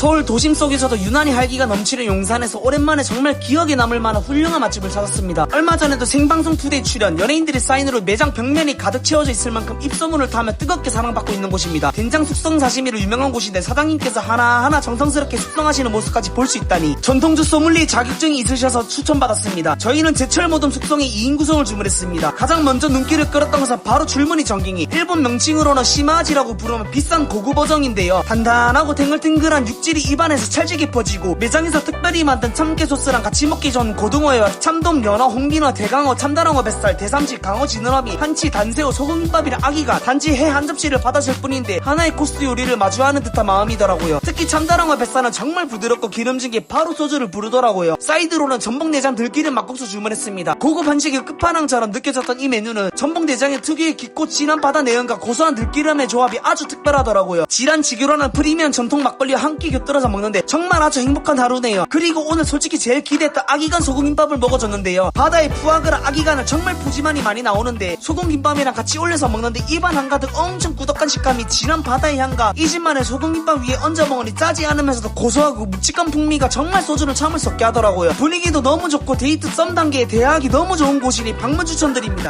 서울 도심 속에서도 유난히 활기가 넘치는 용산에서 오랜만에 정말 기억에 남을 만한 훌륭한 맛집을 찾았습니다. 얼마 전에도 생방송 투데이 출연, 연예인들의 사인으로 매장 벽면이 가득 채워져 있을 만큼 입소문을 타며 뜨겁게 사랑받고 있는 곳입니다. 된장 숙성 사시미로 유명한 곳인데 사장님께서 하나하나 정성스럽게 숙성하시는 모습까지 볼 수 있다니 전통주 소믈리에 자격증이 있으셔서 추천받았습니다. 저희는 제철 모듬 숙성의 2인 구성을 주문했습니다. 가장 먼저 눈길을 끌었던 것은 바로 줄무늬 전갱이 일본 명칭으로는 시마지라고 부르는 비싼 고급 어정인데요. 단단하고 탱글탱글한 육질 이 입안에서 찰지게 퍼지고 매장에서 특별히 만든 참깨 소스랑 같이 먹기 좋은 고등어와 참돔, 연어, 홍비너, 대강어, 참다랑어 뱃살, 대삼치, 강어, 지느러미, 한치, 단새우, 소금김밥이랑 아기가 단지 회한 접시를 받았을 뿐인데 하나의 코스 요리를 마주하는 듯한 마음이더라고요. 특히 참다랑어 뱃살은 정말 부드럽고 기름진 게 바로 소주를 부르더라고요. 사이드로는 전복내장 들기름 막국수 주문했습니다. 고급 한식의 끝판왕처럼 느껴졌던 이 메뉴는 전복내장의 특유의 깊고 진한 바다 내연과 고소한 들기름의 조합이 아주 특별하더라고요. 지란 지교라는 프리미엄 전통 막걸리와 함께 곁들여서 먹는데 정말 아주 행복한 하루네요. 그리고 오늘 솔직히 제일 기대했던 아기간 소금김밥을 먹어줬는데요. 바다의 푸아그라 아기간은 정말 푸짐하니 많이 나오는데 소금김밥이랑 같이 올려서 먹는데 입안 한가득 엄청 꾸덕한 식감이 진한 바다의 향과 이 집만의 소금김밥 위에 얹어 먹으니 짜지 않으면서도 고소하고 묵직한 풍미가 정말 소주를 참을 수 없게 하더라고요. 분위기도 너무 좋고 데이트 썸 단계에 대하기 너무 좋은 곳이니 방문 추천드립니다.